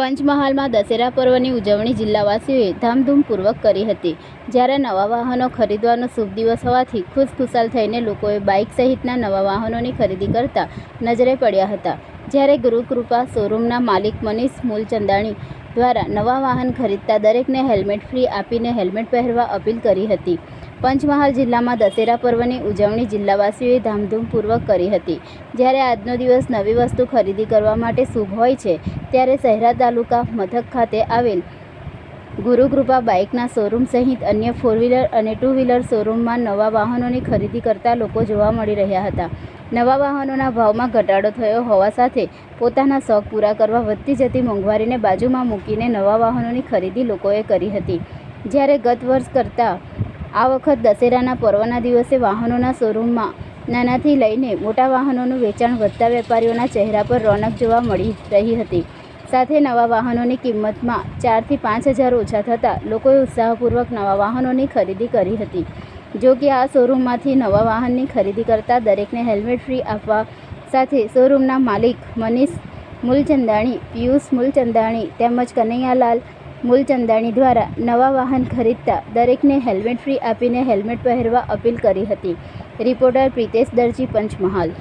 પંચમહાલમાં દશેરા પર્વની ઉજવણી જિલ્લાવાસીઓએ ધામધૂમપૂર્વક કરી હતી. જ્યારે નવા વાહનો ખરીદવાનો શુભ દિવસ હોવાથી ખુશખુશાલ થઈને લોકોએ બાઇક સહિતના નવા વાહનોની ખરીદી કરતા નજરે પડ્યા હતા. જ્યારે ગુરુકૃપા શોરૂમના માલિક મનીષ મૂલચંદાણી દ્વારા નવા વાહન ખરીદતા દરેકને હેલ્મેટ ફ્રી આપીને હેલ્મેટ પહેરવા અપીલ કરી હતી. પંચમહાલ જિલ્લામાં દશેરા પર્વની ઉજવણી જિલ્લાવાસીઓએ ધામધૂમપૂર્વક કરી હતી. જ્યારે આજનો દિવસ નવી વસ્તુ ખરીદી કરવા માટે શુભ હોય છે, ત્યારે શહેરા તાલુકા મથક ખાતે આવેલ ગુરુકૃપા બાઇકના શોરૂમ સહિત અન્ય ફોર વ્હીલર અને ટુ વ્હીલર શોરૂમમાં નવા વાહનોની ખરીદી કરતા લોકો જોવા મળી રહ્યા હતા. નવા વાહનોના ભાવમાં ઘટાડો થયો હોવા સાથે પોતાના શોખ પૂરા કરવા વધતી જતી મોંઘવારીને બાજુમાં મૂકીને નવા વાહનોની ખરીદી લોકોએ કરી હતી. જ્યારે ગત વર્ષ કરતાં આ વખત દશેરાના પર્વના દિવસે વાહનોના શોરૂમમાં નાનાથી લઈને મોટા વાહનોનું વેચાણ વધતા વેપારીઓના ચહેરા પર રોનક જોવા મળી રહી હતી. સાથે નવા વાહનોની કિંમતમાં ચારથી પાંચ હજાર ઓછા થતાં લોકોએ ઉત્સાહપૂર્વક નવા વાહનોની ખરીદી કરી હતી. જો કે આ શોરૂમમાંથી નવા વાહનની ખરીદી કરતા દરેકને હેલ્મેટ ફ્રી આપવા સાથે શોરૂમના માલિક મનીષ મૂલચંદાણી, પિયુષ મૂલચંદાણી તેમજ કનૈયાલાલ મૂલચંદાણી દ્વારા નવા વાહન ખરીદતા દરેકને હેલ્મેટ ફ્રી આપીને હેલ્મેટ પહેરવા અપીલ કરી હતી. રિપોર્ટર પ્રિતેશ દરજી, પંચમહાલ.